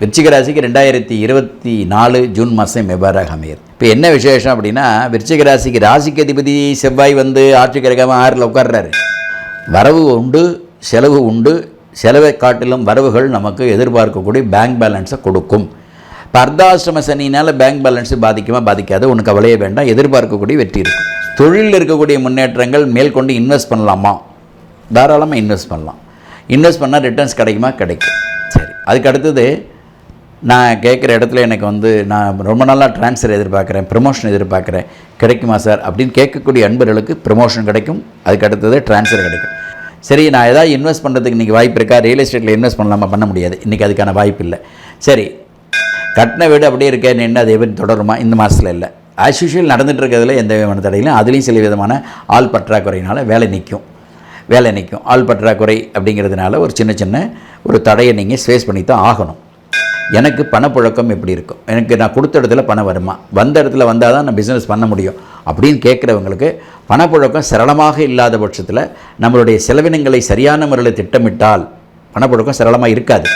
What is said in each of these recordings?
விருச்சிக ராசிக்கு ரெண்டாயிரத்தி இருபத்தி நாலு ஜூன் மாதம் எவ்வாறாக அமையுது இப்போ என்ன விசேஷம் அப்படின்னா விருச்சிக ராசிக்கு ராசிக்கு அதிபதி செவ்வாய் வந்து ஆட்சி கிரகமாக ஆறில் உட்கார்றாரு. வரவு உண்டு செலவு உண்டு. செலவை காட்டிலும் வரவுகள் நமக்கு எதிர்பார்க்கக்கூடிய பேங்க் பேலன்ஸை கொடுக்கும். இப்போ அர்த்தாசிரம சனினால் பேங்க் பேலன்ஸ் பாதிக்குமா பாதிக்காது. ஒன்று கவலையே வேண்டாம். எதிர்பார்க்கக்கூடிய வெற்றி இருக்கும் தொழிலில் இருக்கக்கூடிய முன்னேற்றங்கள் மேற்கொண்டு இன்வெஸ்ட் பண்ணலாமா? தாராளமாக இன்வெஸ்ட் பண்ணலாம். இன்வெஸ்ட் பண்ணால் ரிட்டர்ன்ஸ் கிடைக்குமா? கிடைக்கும். சரி அதுக்கு அடுத்தது நான் கேட்குற இடத்துல எனக்கு வந்து நான் ரொம்ப நாளாக ட்ரான்ஸ்ஃபர் எதிர்பார்க்குறேன் ப்ரமோஷன் எதிர்பார்க்குறேன். கிடைக்குமா சார் அப்படின்னு கேட்கக்கூடிய அன்பர்களுக்கு ப்ரமோஷன் கிடைக்கும். அதுக்கு அடுத்தது ட்ரான்ஸ்ஃபர் கிடைக்கும். சரி நான் ஏதாவது இன்வெஸ்ட் பண்ணுறதுக்கு இன்றைக்கி வாய்ப்பு இருக்கா? ரியல் எஸ்டேட்டில் இன்வெஸ்ட் பண்ணலாமா? பண்ண முடியாது. இன்றைக்கி அதுக்கான வாய்ப்பு இல்லை. சரி கட்டின வீடு அப்படியே இருக்கேன்னு என்ன அது எப்படி தொடருமா? இந்த மாதத்தில் இல்லை. ஆஸ் யூஷுவல் நடந்துட்டு இருக்கிறதுல எந்த விதமான தடையிலும் அதுலேயும் சில விதமான ஆள் பற்றாக்குறையினால் வேலை நிற்கும். வேலை நிற்கும். ஆள் பற்றாக்குறை அப்படிங்கிறதுனால ஒரு சின்ன சின்ன ஒரு தடையை நீங்கள் ஃபேஸ் பண்ணி தான் ஆகணும். எனக்கு பணப்புழக்கம் எப்படி இருக்கும்? எனக்கு நான் கொடுத்த இடத்துல பணம் வருமா? வந்த இடத்துல வந்தால் தான் நான் பிஸ்னஸ் பண்ண முடியும். அப்படின்னு கேட்குறவங்களுக்கு பணப்புழக்கம் சரளமாக இல்லாத பட்சத்தில் நம்மளுடைய செலவினங்களை சரியான முறையில் திட்டமிட்டால் பணப்புழக்கம் சரளமாக இருக்காது.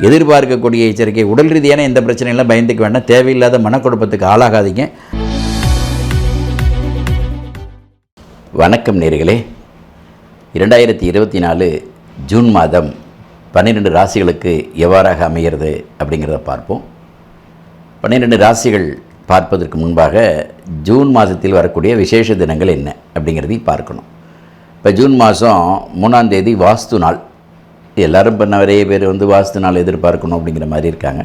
எதிர்பார்க்கக்கூடிய எச்சரிக்கை உடல் ரீதியான எந்த பிரச்சனையும் பயந்துக்க வேண்டாம். தேவையில்லாத மனக்குழப்பத்துக்கு ஆளாகாதீங்க. வணக்கம் நேர்களே. இரண்டாயிரத்தி இருபத்தி நாலு ஜூன் மாதம் பன்னிரெண்டு ராசிகளுக்கு எவ்வாறாக அமைகிறது அப்படிங்கிறத பார்ப்போம். பன்னிரெண்டு ராசிகள் பார்ப்பதற்கு முன்பாக ஜூன் மாதத்தில் வரக்கூடிய விசேஷ தினங்கள் என்ன அப்படிங்கிறதையும் பார்க்கணும். இப்போ ஜூன் மாதம் மூணாம் தேதி வாஸ்து நாள். எல்லோரும் இப்போ நிறைய பேர் வந்து வாஸ்து நாள் எதிர்பார்க்கணும் அப்படிங்கிற மாதிரி இருக்காங்க.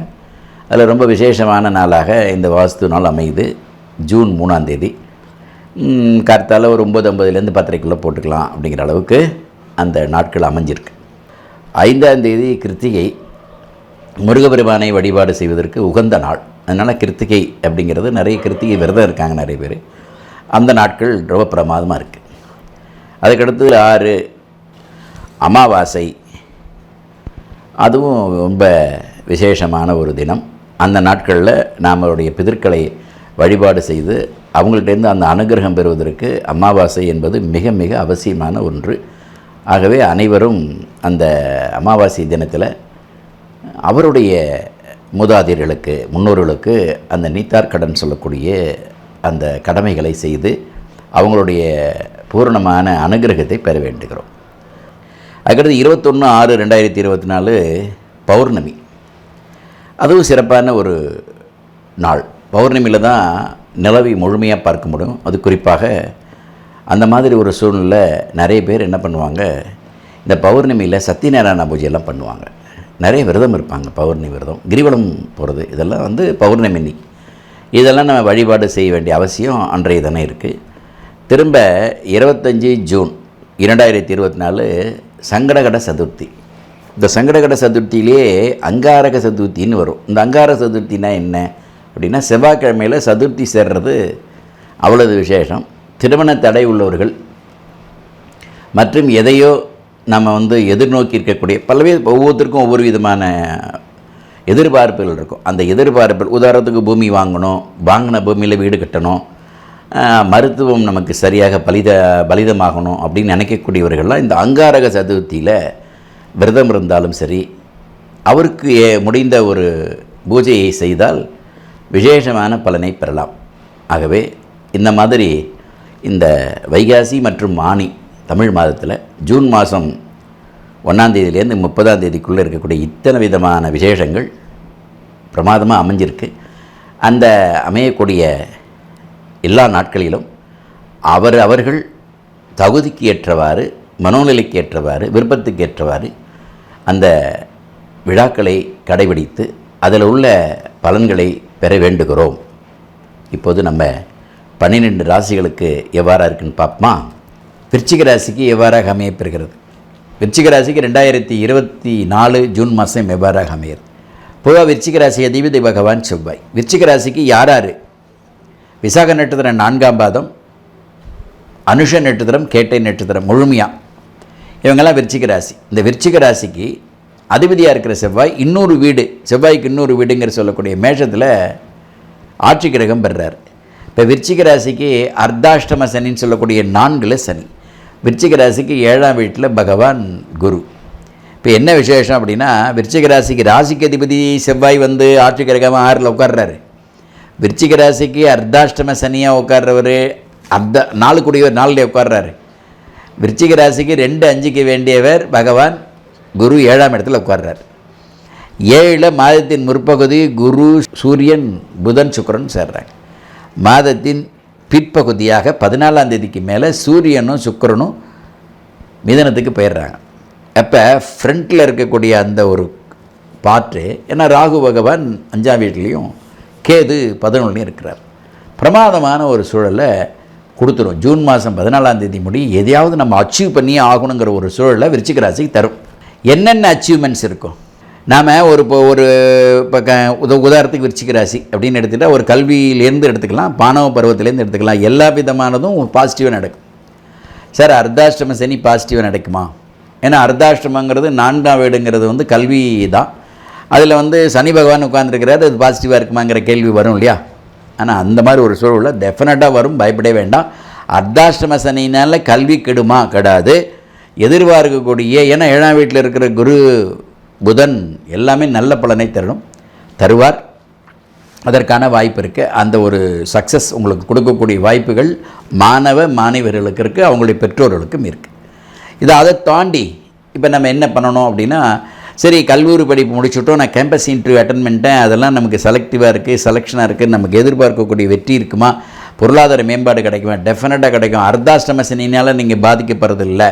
அதில் ரொம்ப விசேஷமான நாளாக இந்த வாஸ்து நாள் அமையுது ஜூன் மூணாம் தேதி. கார்த்தால ஒரு ஒம்பது ஐம்பதுலேருந்து பத்தரைக்குள்ளே போட்டுக்கலாம் அப்படிங்கிற அளவுக்கு அந்த நாட்கள் அமைஞ்சிருக்கு. ஐந்தாம் தேதி கிருத்திகை முருகபெருமானை வழிபாடு செய்வதற்கு உகந்த நாள். அதனால் கிருத்திகை அப்படிங்கிறது நிறைய கிருத்திகை விரதம் இருக்காங்க நிறைய பேர். அந்த நாட்கள் ரொம்ப பிரமாதமாக இருக்குது அதுக்கடுத்து ஆறு அமாவாசை. அதுவும் ரொம்ப விசேஷமான ஒரு தினம். அந்த நாட்களில் நம்மளுடைய பிதற்களை வழிபாடு செய்து அவங்கள்ட்டேருந்து அந்த அனுகிரகம் பெறுவதற்கு அமாவாசை என்பது மிக மிக அவசியமான ஒன்று. ஆகவே அனைவரும் அந்த அமாவாசை தினத்தில் அவருடைய மூதாதையர்களுக்கு முன்னோர்களுக்கு அந்த நீத்தார் கடன் சொல்லக்கூடிய அந்த கடமைகளை செய்து அவங்களுடைய பூரணமான அனுகிரகத்தை பெற வேண்டுகிறோம். அதுக்கடுத்து இருபத்தொன்று ஆறு ரெண்டாயிரத்தி இருபத்தி நாலு பௌர்ணமி. அதுவும் சிறப்பான ஒரு நாள். பௌர்ணமியில் தான் நிலவை முழுமையாக பார்க்க முடியும். அது குறிப்பாக அந்த மாதிரி ஒரு சூழ்நிலை நிறைய பேர் என்ன பண்ணுவாங்க இந்த பௌர்ணமியில் சத்யநாராயண பூஜையெல்லாம் பண்ணுவாங்க. நிறைய விரதம் இருப்பாங்க பௌர்ணமி விரதம். கிரிவலம் போகிறது இதெல்லாம் வந்து பௌர்ணமி. இதெல்லாம் நம்ம வழிபாடு செய்ய வேண்டிய அவசியம் அன்றைய தினம் இருக்குது திரும்ப இருபத்தஞ்சி ஜூன் இரண்டாயிரத்தி இருபத்தி நாலு சங்கடகட சதுர்த்தி. இந்த சங்கடகட சதுர்த்தியிலே அங்காரக சதுர்த்தின்னு வரும். இந்த அங்கார சதுர்த்தினா என்ன? அப்படின்னா செவ்வாய்க்கிழமையில் சதுர்த்தி சேர்றது அவ்வளவு விசேஷம். திருமண தடை உள்ளவர்கள் மற்றும் எதையோ நம்ம வந்து எதிர்நோக்கி இருக்கக்கூடிய பல்வேறு ஒவ்வொருத்தருக்கும் ஒவ்வொரு விதமான எதிர்பார்ப்புகள் இருக்கும். அந்த எதிர்பார்ப்புகள் உதாரணத்துக்கு பூமி வாங்கணும் வாங்கின பூமியில் வீடு கட்டணும் மருத்துவம் நமக்கு சரியாக பலித பலிதமாகணும் அப்படின்னு நினைக்கக்கூடியவர்கள்லாம் இந்த அங்காரக சதுர்த்தியில் விரதம் இருந்தாலும் சரி அவருக்கு ஏ- முடிந்த ஒரு பூஜையை செய்தால் விசேஷமான பலனை பெறலாம். ஆகவே இந்த மாதிரி இந்த வைகாசி மற்றும் ஆனி தமிழ் மாதத்தில் ஜூன் மாதம் ஒன்றாம் தேதியிலேருந்து முப்பதாம் தேதிக்குள்ளே இருக்கக்கூடிய இத்தனை விதமான விசேஷங்கள் பிரமாதமாக அமைஞ்சிருக்கு. அந்த அமையக்கூடிய எல்லா நாட்களிலும் அவர் அவர்கள் தகுதிக்கு ஏற்றவாறு மனோநிலைக்கு ஏற்றவாறு விருப்பத்துக்கு ஏற்றவாறு அந்த விழாக்களை கடைபிடித்து அதில் உள்ள பலன்களை பெற வேண்டுகிறோம். இப்போது நம்ம பன்னிரெண்டு ராசிகளுக்கு எவ்வாறாக இருக்குன்னு பார்ப்போமா? விருச்சிக ராசிக்கு எவ்வாறாக அமையப்பெறுகிறது விருச்சிக ராசிக்கு ரெண்டாயிரத்தி இருபத்தி நாலு ஜூன் மாதம் எவ்வாறாக அமையிறது பொதுவாக விருச்சிக ராசி அதிபதி பகவான் செவ்வாய். விருச்சிக ராசிக்கு யார் யார்? விசாக நட்சத்திரம் நான்காம் பாதம் அனுஷ நட்சத்திரம் கேட்டை நட்சத்திரம் முழுமையாக இவங்கெல்லாம் விருச்சிக ராசி. இந்த விருச்சிக ராசிக்கு அதிபதியாக இருக்கிற செவ்வாய் இன்னொரு வீடு செவ்வாய்க்கு இன்னொரு வீடுங்கிற சொல்லக்கூடிய மேஷத்தில் ஆட்சி கிரகம் பெறுறார். இப்போ விருச்சிக ராசிக்கு அர்த்தாஷ்டம சனின்னு சொல்லக்கூடிய நான்கில் சனி. விருச்சிக ராசிக்கு ஏழாம் வீட்டில் பகவான் குரு. இப்போ என்ன விசேஷம் அப்படின்னா விருச்சிக ராசிக்கு ராசிக்கு அதிபதி செவ்வாய் வந்து ஆட்சி கிரகமாக ஆறில் உட்கார்றாரு. விருச்சிக ராசிக்கு அர்த்தாஷ்டம சனியாக உட்கார்றவர் அர்த்த நாலு கூடியவர் நாளில் உட்கார்றாரு. விருச்சிக ராசிக்கு ரெண்டு அஞ்சுக்கு வேண்டியவர் பகவான் குரு ஏழாம் இடத்துல உட்கார்றாரு. ஏழில் மாதத்தின் முற்பகுதி குரு சூரியன் புதன் சுக்கரன் சேர்றாங்க. மாதத்தின் பிற்பகுதியாக பதினாலாம் தேதிக்கு மேலே சூரியனும் சுக்கிரனும் மிதனத்துக்கு போயிடுறாங்க. அப்போ ஃப்ரண்ட்டில் இருக்கக்கூடிய அந்த ஒரு பாட்டு ஏன்னா ராகு பகவான் அஞ்சாம் வீட்லேயும் கேது பதினொன்றுலையும் இருக்கிறார். பிரமாதமான ஒரு சூழலை கொடுத்துரும். ஜூன் மாதம் பதினாலாம் தேதி முடி எதையாவது நம்ம அச்சீவ் பண்ணியே ஆகணுங்கிற ஒரு சூழலை விருச்சிக ராசிக்கு தரும். என்னென்ன அச்சீவ்மெண்ட்ஸ் இருக்கும்? நாம் ஒரு இப்போ ஒரு இப்போ க உத உதாரணத்துக்கு விருச்சிக ராசி அப்படின்னு எடுத்துக்கிட்டால் ஒரு கல்வியிலேருந்து எடுத்துக்கலாம் பானவ பருவத்திலேருந்து எடுத்துக்கலாம். எல்லா விதமானதும் பாசிட்டிவாக நடக்கும். சார் அர்த்தாஷ்டம சனி பாசிட்டிவாக நடக்குமா? ஏன்னா அர்த்தாஷ்டமங்கிறது நான்காம் வீடுங்கிறது வந்து கல்வி தான். அதில் வந்து சனி பகவான் உட்காந்துருக்கிறாரு அது பாசிட்டிவாக இருக்குமாங்கிற கேள்வி வரும் இல்லையா? ஆனால் அந்த மாதிரி ஒரு சூழலில் டெஃபினட்டாக வரும் பயப்படவே வேண்டாம். அர்த்தாஷ்டம சனினால் கல்வி கெடுமா? கெடாது. எதிர்பார்க்கக்கூடிய ஏன்னா ஏழாம் வீட்டில் இருக்கிற குரு புதன் எல்லாமே நல்ல பலனை தரணும். தருவார். அதற்கான வாய்ப்பு இருக்குது அந்த ஒரு சக்ஸஸ் உங்களுக்கு கொடுக்கக்கூடிய வாய்ப்புகள் மாணவ மாணவர்களுக்கு இருக்குது அவங்களுடைய பெற்றோர்களுக்கும் இருக்குது இது அதை தாண்டி இப்போ நம்ம என்ன பண்ணணும் அப்படின்னா சரி கல்லூரி படிப்பு முடிச்சுட்டோம். நான் கேம்பஸ் இன்டர்வியூ அட்டன் பண்ணிட்டேன். அதெல்லாம் நமக்கு செலக்டிவாக இருக்குது செலெக்ஷனாக இருக்குது நமக்கு எதிர்பார்க்கக்கூடிய வெற்றி இருக்குமா? பொருளாதார மேம்பாடு கிடைக்குமா? டெஃபினட்டாக கிடைக்கும். அர்த்தாஷ்டம சனினால் நீங்கள் பாதிக்கப்படுறதில்ல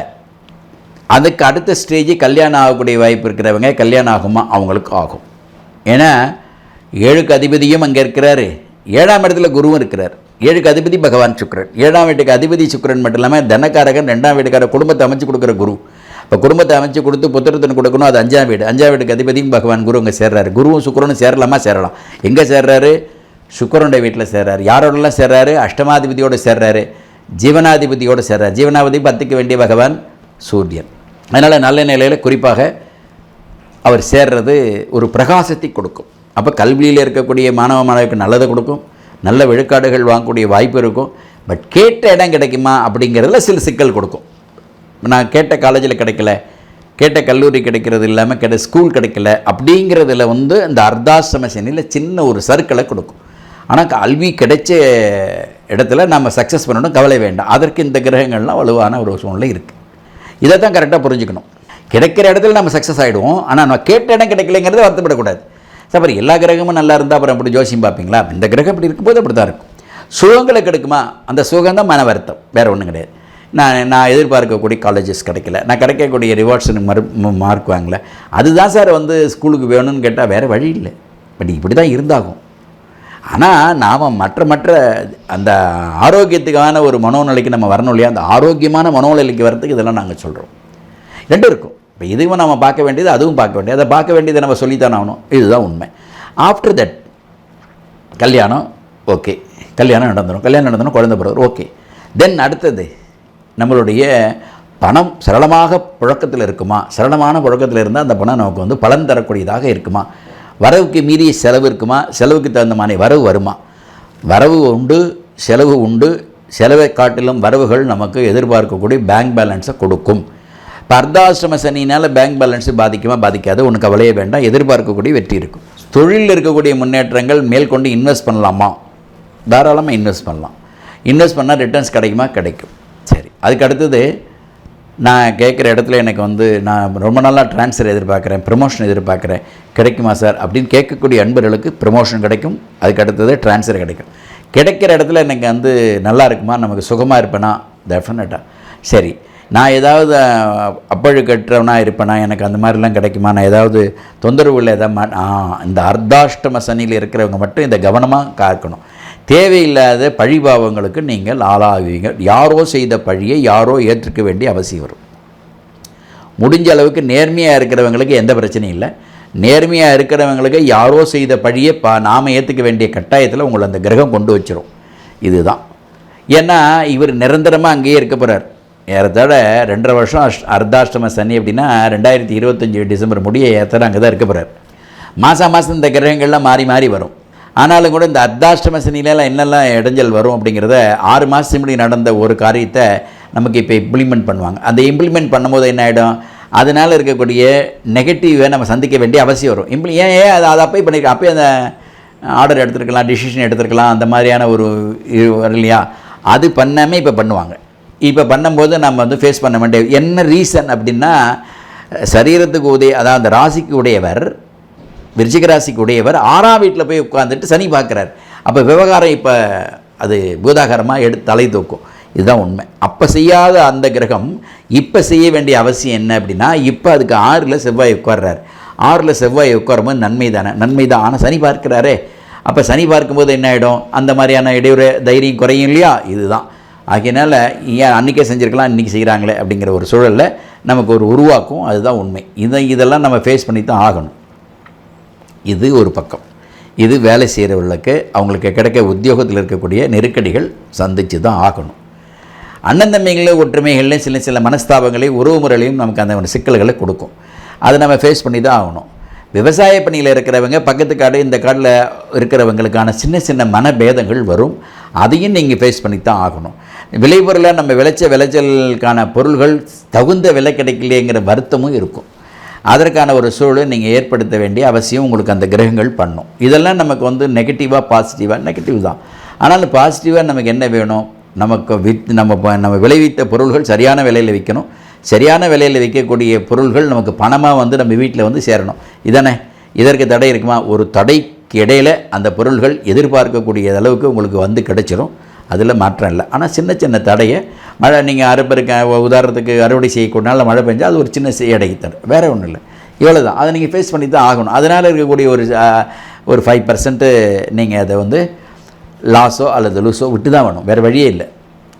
அதுக்கு அடுத்த ஸ்டேஜ் கல்யாணம் ஆகக்கூடிய வாய்ப்பு இருக்கிறவங்க கல்யாணம் ஆகுமா? அவங்களுக்கு ஆகும். ஏன்னா ஏழுக்கு அதிபதியும் அங்கே இருக்கிறாரு. ஏழாம் இடத்துல குருவும் இருக்கிறார். ஏழுக்கு அதிபதி பகவான் சுக்கிரன். ஏழாம் வீட்டுக்கு அதிபதி சுக்கரன் மட்டும் இல்லாமல் தனக்காரகன் ரெண்டாம் வீட்டுக்கார குடும்பத்தை அமைச்சு கொடுக்குற குரு. இப்போ குடும்பத்தை அமைச்சு கொடுத்து புத்திரத்தன் கொடுக்கணும் அது அஞ்சாம் வீடு. அஞ்சாம் வீட்டுக்கு அதிபதியும் பகவான் குரு அங்கே சேர்றாரு. குருவும் சுக்கரனும் சேரலாமா? சேரலாம். எங்கே சேர்றாரு? சுக்கிரனுடைய வீட்டில் சேர்றாரு. யாரோடலாம் சேர்றாரு? அஷ்டமாதிபதியோடு சேர்றாரு. ஜீவனாதிபதியோடு சேர்றாரு. ஜீவனாதிபதி பத்துக்கு வேண்டிய பகவான் சூரியன். அதனால் நல்ல நிலையில் குறிப்பாக அவர் சேர்றது ஒரு பிரகாசத்தை கொடுக்கும். அப்போ கல்வியில் இருக்கக்கூடிய மாணவ மாணவிக்கு நல்லதை கொடுக்கும். நல்ல விழுக்காடுகள் வாங்கக்கூடிய வாய்ப்பு இருக்கும். பட் கேட்ட இடம் கிடைக்குமா அப்படிங்கிறதுல சில சிக்கல் கொடுக்கும். நான் கேட்ட காலேஜில் கிடைக்கல. கேட்ட கல்லூரி கிடைக்கிறது இல்லாமல் கேட்ட ஸ்கூல் கிடைக்கல அப்படிங்கிறதுல வந்து அந்த அர்த்தாசிரம சனியில் சின்ன ஒரு சர்க்கிளை கொடுக்கும். ஆனால் கல்வி கிடைச்ச இடத்துல நம்ம சக்ஸஸ் பண்ணணும் கவலை வேண்டாம். அதற்கு இந்த கிரகங்கள்லாம் வலுவான ஒரு சூழ்நிலை இருக்குது இதை தான் கரெக்டாக புரிஞ்சுக்கணும். கிடைக்கிற இடத்துல நம்ம சக்ஸஸ் ஆகிடுவோம் ஆனால் நம்ம கேட்ட இடம் கிடைக்கலைங்கிறது வருத்தப்படக்கூடாது. சார் அப்புறம் எல்லா கிரகமும் நல்லா இருந்தால் அப்புறம் அப்படி ஜோசியம் பார்ப்பீங்களா? இந்த கிரகம் இப்படி இருக்கும்போது அப்படி தான் இருக்கும். சுகங்களை கிடைக்குமா? அந்த சுகம் தான் மன வருத்தம். வேறு ஒன்றும் கிடையாது. நான் நான் எதிர்பார்க்கக்கூடிய காலேஜஸ் கிடைக்கல. நான் கிடைக்கக்கூடிய ரிவார்ட்ஸ் மறு மார்க் வாங்கல. அதுதான் சார் வந்து ஸ்கூலுக்கு வேணும்னு கேட்டால் வேறு வழி இல்லை. பட் இப்படி தான் இருந்தாகும். ஆனால் நாம் மற்ற மற்ற அந்த ஆரோக்கியத்துக்கான ஒரு மனோநிலைக்கு நம்ம வரணும் இல்லையா? அந்த ஆரோக்கியமான மனோநிலைக்கு வரத்துக்கு இதெல்லாம் நாங்கள் சொல்கிறோம் ரெண்டும் இருக்கும். இப்போ இதுவும் நம்ம பார்க்க வேண்டியது அதுவும் பார்க்க வேண்டியது. அதை பார்க்க வேண்டியதை நம்ம சொல்லித்தான் ஆகணும். இதுதான் உண்மை. ஆஃப்டர் தட் கல்யாணம் ஓகே கல்யாணம் நடந்துடும் கல்யாணம் நடந்தணும் குழந்தை பிறகு ஓகே தென் அடுத்தது நம்மளுடைய பணம் சரளமாக புழக்கத்தில் இருக்குமா? சரளமான புழக்கத்தில் இருந்தால் அந்த பணம் நமக்கு வந்து பலன் தரக்கூடியதாக இருக்குமா? வரவுக்கு மீறிய செலவு இருக்குமா? செலவுக்கு தகுந்த மாதிரி வரவு வருமா? வரவு உண்டு செலவு உண்டு. செலவை காட்டிலும் வரவுகள் நமக்கு எதிர்பார்க்கக்கூடிய பேங்க் பேலன்ஸை கொடுக்கும். இப்போ அர்த்தாசிரம சனினால் பேங்க் பேலன்ஸு பாதிக்குமா? பாதிக்காது. ஒன்று கவலையே வேண்டாம். எதிர்பார்க்கக்கூடிய வெற்றி இருக்கும். தொழிலில் இருக்கக்கூடிய முன்னேற்றங்கள் மேற்கொண்டு இன்வெஸ்ட் பண்ணலாமா? தாராளமாக இன்வெஸ்ட் பண்ணலாம். இன்வெஸ்ட் பண்ணால் ரிட்டர்ன்ஸ் கிடைக்குமா? கிடைக்கும். சரி. அதுக்கு அடுத்தது நான் கேட்குற இடத்துல எனக்கு வந்து நான் ரொம்ப நாளாக ட்ரான்ஸ்ஃபர் எதிர்பார்க்குறேன் ப்ரமோஷன் எதிர்பார்க்குறேன். கிடைக்குமா சார் அப்படின்னு கேட்கக்கூடிய அன்பர்களுக்கு ப்ரமோஷன் கிடைக்கும். அதுக்கு அடுத்தது ட்ரான்ஸ்ஃபர் கிடைக்கும். கிடைக்கிற இடத்துல எனக்கு வந்து நல்லா இருக்குமா? நமக்கு சுகமாக இருப்பேனா? டெஃபினட்டாக சரி நான் ஏதாவது அப்பழு கட்டுறவனாக இருப்பேனா? எனக்கு அந்த மாதிரிலாம் கிடைக்குமா? நான் ஏதாவது தொந்தரவு ஏதாவது மா இந்த அர்த்தாஷ்டம சனியில் இருக்கிறவங்க மட்டும் இந்த கவனமாக காக்கணும். தேவையில்லாத பழிபாவங்களுக்கு நீங்கள் ஆளாகுவீங்க. யாரோ செய்த பழியை யாரோ ஏற்றுக்க வேண்டிய அவசியம் வரும். முடிஞ்ச அளவுக்கு நேர்மையாக இருக்கிறவங்களுக்கு எந்த பிரச்சனையும் இல்லை. நேர்மையாக இருக்கிறவங்களுக்கு யாரோ செய்த பழியை பா நாம் ஏற்றுக்க வேண்டிய கட்டாயத்தில் உங்களை அந்த கிரகம் கொண்டு வச்சிரும். இதுதான். ஏன்னா இவர் நிரந்தரமாக அங்கேயே இருக்க போகிறார் ஏறத்தோட ரெண்டரை வருஷம் அஷ் அர்த்தாஷ்டம சனி அப்படின்னா ரெண்டாயிரத்தி இருபத்தஞ்சி டிசம்பர் முடிய ஏற்ற அங்கே தான் இருக்க போகிறார் மாதம் மாதம் இந்த கிரகங்கள்லாம் மாறி மாறி வரும். ஆனாலும் கூட இந்த அர்த்தாஷ்டம சனியிலலாம் என்னெல்லாம் இடைஞ்சல் வரும் அப்படிங்கிறத ஆறு மாதத்துக்கு முன்னாடி நடந்த ஒரு காரியத்தை நமக்கு இப்போ இம்ப்ளிமெண்ட் பண்ணுவாங்க. அந்த இம்ப்ளிமெண்ட் பண்ணும்போது என்ன ஆகிடும் அதனால் இருக்கக்கூடிய நெகட்டிவை நம்ம சந்திக்க வேண்டிய அவசியம் வரும். இம்ப்ளி ஏன் ஏன் அதை அதை அப்போயே பண்ணியிருக்கேன் அப்போயே அந்த ஆர்டர் எடுத்துருக்கலாம் டிசிஷன் எடுத்துருக்கலாம் அந்த மாதிரியான ஒரு இது வரும் இல்லையா? அது பண்ணாமல் இப்போ பண்ணுவாங்க. இப்போ பண்ணும்போது நம்ம வந்து ஃபேஸ் பண்ண வேண்டிய என்ன ரீசன் அப்படின்னா சரீரத்துக்கு உதய அதாவது அந்த ராசிக்கு உடையவர் விருச்சிகராசிக்கு உடையவர் ஆறாம் வீட்டில் போய் உட்காந்துட்டு சனி பார்க்குறார். அப்போ விவகாரம் இப்போ அது பூதாகரமாக எடுத்து தலை தூக்கும். இதுதான் உண்மை. அப்போ செய்யாத அந்த கிரகம் இப்போ செய்ய வேண்டிய அவசியம் என்ன அப்படின்னா இப்போ அதுக்கு ஆறில் செவ்வாய் உட்கார்றாரு. ஆறில் செவ்வாய் உட்காரும்போது நன்மை தானே? நன்மை தான். ஆனால் சனி பார்க்குறாரே. அப்போ சனி பார்க்கும்போது என்ன ஆகிடும் அந்த மாதிரியான இடையூறு தைரியம் குறையும் இல்லையா? இதுதான். ஆகையினால ஏன் அன்றைக்கே செஞ்சுருக்கலாம் இன்றைக்கி செய்கிறாங்களே அப்படிங்கிற ஒரு சூழலில் நமக்கு ஒரு உருவாக்கும். அதுதான் உண்மை. இதை இதெல்லாம் நம்ம ஃபேஸ் பண்ணி தான் ஆகணும். இது ஒரு பக்கம். இது வேலை செய்கிறவர்களுக்கு அவங்களுக்கு கிடைக்க உத்தியோகத்தில் இருக்கக்கூடிய நெருக்கடிகள் சந்தித்து தான் ஆகணும். அண்ணன் தம்பிகளில் ஒற்றுமைகளில் சில சில மனஸ்தாபங்களையும் உறவு முறைகளையும் நமக்கு அந்த ஒரு சிக்கல்களை கொடுக்கும். அதை நம்ம ஃபேஸ் பண்ணி தான் ஆகணும். விவசாய பணியில் இருக்கிறவங்க பக்கத்து காடு இந்த காட்டில் இருக்கிறவங்களுக்கான சின்ன சின்ன மனபேதங்கள் வரும். அதையும் நீங்கள் ஃபேஸ் பண்ணி தான் ஆகணும். விளைபொருளாக நம்ம விளைச்ச விளைச்சலுக்கான பொருள்கள் தகுந்த விலை கிடைக்கலையேங்கிற வருத்தமும் இருக்கும். அதற்கான ஒரு சூழலை நீங்கள் ஏற்படுத்த வேண்டிய அவசியம் உங்களுக்கு அந்த கிரகங்கள் பண்ணும். இதெல்லாம் நமக்கு வந்து நெகட்டிவாக பாசிட்டிவாக நெகட்டிவ் தான். ஆனால் பாசிட்டிவாக நமக்கு என்ன வேணும்? நமக்கு வித் நம்ம ப- நம்ம விளைவித்த பொருள்கள் சரியான விலையில் விற்கணும் சரியான விலையில் விற்கக்கூடிய பொருள்கள் நமக்கு பணமாக வந்து நம்ம வீட்டில் வந்து சேரணும். இதானே? இதற்கு தடை இருக்குமா? ஒரு தடைக்கு இடையில் அந்த பொருள்கள் எதிர்பார்க்கக்கூடிய அளவுக்கு உங்களுக்கு வந்து கிடைச்சிரும். அதில் மாற்றம் இல்லை. ஆனால் சின்ன சின்ன தடையை மழை நீங்கள் அறுப்பருக்க உதாரணத்துக்கு அறுவடை செய்யக்கூடியனால மழை பெஞ்சால் அது ஒரு சின்ன எடைக்கு தரும் வேறு ஒன்றும் இல்லை. இவ்வளோ தான். அதை நீங்கள் ஃபேஸ் பண்ணி தான் ஆகணும். அதனால் இருக்கக்கூடிய ஒரு ஒரு ஃபைவ் பர்சன்ட்டு நீங்கள் அதை வந்து லாஸோ அல்லது லூஸோ விட்டு தான் வேணும். வேறு வழியே இல்லை.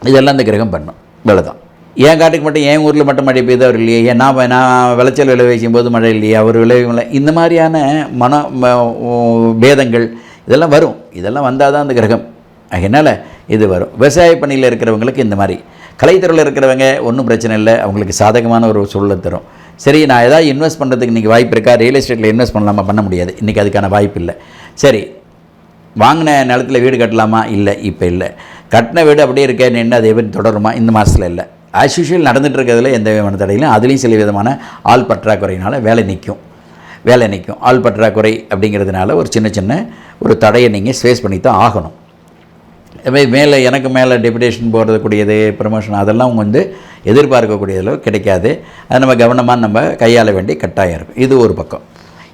இதெல்லாம் அந்த கிரகம் பண்ணும். இவ்வளோ தான். என் காட்டுக்கு மட்டும் என் ஊரில் மட்டும் மழை பெய்யுது அவர் இல்லையே. ஏன் நான் நான் விளைச்சல் விளைவிக்கும் போது மழை இல்லையே. அவர் விளைவிக்கல இந்த மாதிரியான மன ம- பேதங்கள் இதெல்லாம் வரும். இதெல்லாம் வந்தால் தான் அந்த கிரகம். அதனால் இது வரும். விவசாய பணியில் இருக்கிறவங்களுக்கு இந்த மாதிரி. கலைத்துறையில் இருக்கிறவங்க ஒன்றும் பிரச்சனை இல்லை. அவங்களுக்கு சாதகமான ஒரு சூழலை தரும். சரி நான் ஏதாவது இன்வெஸ்ட் பண்ணுறதுக்கு இன்றைக்கி வாய்ப்பு இருக்கா? ரியல் எஸ்டேட்டில் இன்வெஸ்ட் பண்ணலாமா? பண்ண முடியாது. இன்றைக்கி அதுக்கான வாய்ப்பு இல்லை. சரி வாங்கின நிலத்துல வீடு கட்டலாமா? இல்லை இப்போ இல்லை. கட்டின வீடு அப்படியே இருக்கே நின்று அது எப்படி தொடருமா? இந்த மாதத்தில் இல்லை. ஆஸ் யூஷுவல் நடந்துட்டு இருக்கிறதுல எந்த விதமான தடையிலும் அதுலேயும் சில விதமான ஆள் பற்றாக்குறையினால் வேலை நிற்கும். வேலை நிற்கும். ஆள் பற்றாக்குறை அப்படிங்கிறதுனால ஒரு சின்ன சின்ன ஒரு தடையை நீங்கள் ஸ்பேஸ் பண்ணி தான் ஆகணும். அதுவே மேலே எனக்கு மேலே டெபுடேஷன் போகிறதுக்கூடியது ப்ரமோஷன் அதெல்லாம் வந்து எதிர்பார்க்கக்கூடியதில் கிடைக்காது. அதை நம்ம கவனமாக நம்ம கையாள வேண்டிய கட்டாயம் இருக்கும். இது ஒரு பக்கம்.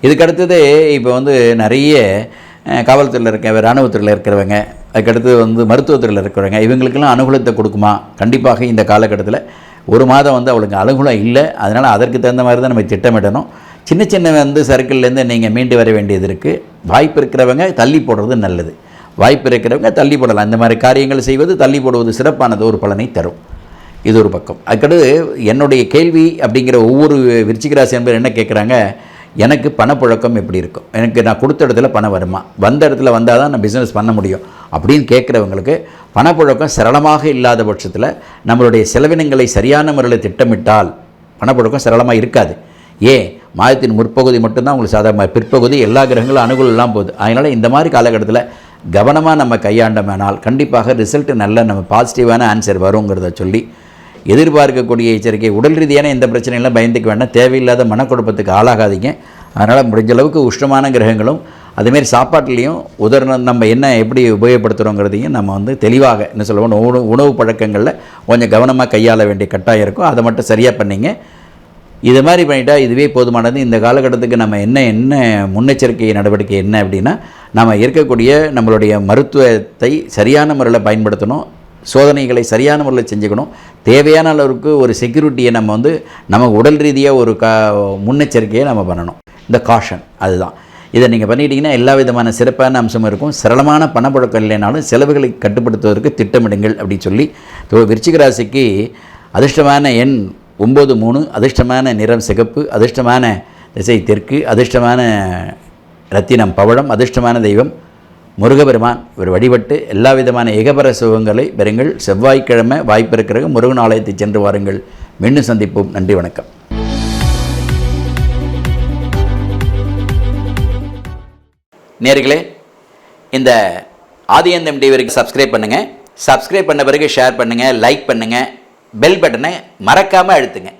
இதுக்கு அடுத்தது இப்போ வந்து நிறைய காவல்துறையில் இருக்க இராணுவத்துறையில் இருக்கிறவங்க அதுக்கடுத்து வந்து மருத்துவத்துறையில் இருக்கிறவங்க இவங்களுக்கெல்லாம் அனுகூலத்தை கொடுக்குமா? கண்டிப்பாக இந்த காலகட்டத்தில் ஒரு மாதம் வந்து அவளுக்கு அனுகூலம் இல்லை. அதனால் அதற்கு தகுந்த மாதிரி தான் நம்ம திட்டமிடணும். சின்ன சின்ன வந்து சர்க்கிள்லேருந்து நீங்கள் மீண்டு வர வேண்டியது இருக்குது வாய்ப்பு இருக்கிறவங்க தள்ளி போடுறது நல்லது. வாய்ப்பு இருக்கிறவங்க தள்ளி போடலாம். இந்த மாதிரி காரியங்கள் செய்வது தள்ளி போடுவது சிறப்பானது ஒரு பலனை தரும். இது ஒரு பக்கம். அதுக்கடுத்து என்னுடைய கேள்வி அப்படிங்கிற ஒவ்வொரு விருச்சிகராசி என்பது என்ன கேட்குறாங்க எனக்கு பணப்புழக்கம் எப்படி இருக்கும்? எனக்கு நான் கொடுத்த இடத்துல பணம் வருமா? வந்த இடத்துல வந்தால் தான் நான் பிஸ்னஸ் பண்ண முடியும். அப்படின்னு கேட்குறவங்களுக்கு பணப்புழக்கம் சரளமாக இல்லாத பட்சத்தில் நம்மளுடைய செலவினங்களை சரியான முறையில் திட்டமிட்டால் பணப்புழக்கம் சரளமாக இருக்காது. ஏன்? மாதத்தின் முற்பகுதி மட்டும்தான் உங்களுக்கு சாதாரண பிற்பகுதி எல்லா கிரகங்களும் அனுகூலம் போகுது. அதனால் இந்த மாதிரி காலகட்டத்தில் கவனமாக நம்ம கையாண்டோம்னால் கண்டிப்பாக ரிசல்ட்டு நல்ல நம்ம பாசிட்டிவான ஆன்சர் வருங்கிறத சொல்லி எதிர்பார்க்கக்கூடிய எச்சரிக்கை உடல் ரீதியான எந்த பிரச்சனைகளும் பயந்துக்க வேண்டாம். தேவையில்லாத மனக்குழப்பத்துக்கு ஆளாகாதீங்க. அதனால் முடிஞ்ச அளவுக்கு உஷ்ணமான கிரகங்களும் அதுமாரி சாப்பாட்டுலேயும் உதாரணம் நம்ம என்ன எப்படி உபயோகப்படுத்துகிறோங்கிறதையும் நம்ம வந்து தெளிவாக என்ன சொல்லுவோம் உணவு உணவு பழக்கங்களில் கொஞ்சம் கவனமாக கையாள வேண்டிய கட்டாயம் இருக்கும். அதை மட்டும் சரியாக பண்ணிங்க. இது மாதிரி பண்ணிட்டால் இதுவே போதுமானது. இந்த காலகட்டத்துக்கு நம்ம என்ன என்ன முன்னெச்சரிக்கை நடவடிக்கை என்ன அப்படின்னா நம்ம இருக்கக்கூடிய நம்மளுடைய மருத்துவத்தை சரியான முறையில் பயன்படுத்தணும் சோதனைகளை சரியான முறையில் செஞ்சுக்கணும் தேவையான அளவுக்கு ஒரு செக்யூரிட்டியை நம்ம வந்து நம்ம உடல் ரீதியாக ஒரு கா முன்னெச்சரிக்கையை நம்ம பண்ணணும். இந்த காஷன் அதுதான். இதை நீங்கள் பண்ணிட்டீங்கன்னா எல்லா விதமான சிறப்பான அம்சமும் இருக்கும். சரளமான பணப்புழக்கம் இல்லைனாலும் செலவுகளை கட்டுப்படுத்துவதற்கு திட்டமிடுங்கள் அப்படின்னு சொல்லி தோ- விருச்சிக ராசிக்கு அதிர்ஷ்டமான எண் ஒம்பது மூணு அதிர்ஷ்டமான நிறம் சிகப்பு அதிர்ஷ்டமான திசை தெற்கு அதிர்ஷ்டமான ரத்தினம் பவழம் அதிர்ஷ்டமான தெய்வம் முருகபெருமான் இவர் வழிபட்டு எல்லா விதமான ஏகபர சுகங்களை பெறுங்கள். செவ்வாய்க்கிழமை வாய்ப்பு முருகன் ஆலயத்தை சென்று வாருங்கள். மீண்டும் சந்திப்போம். நன்றி வணக்கம். நேர்களே இந்த ஆதியந்தம் டிவிக்கு சப்ஸ்கிரைப் பண்ணுங்கள் சப்ஸ்கிரைப் பண்ண பிறகு ஷேர் பண்ணுங்கள் லைக் பண்ணுங்கள் பெல் பட்டனை மறக்காமல் அழுத்துங்க.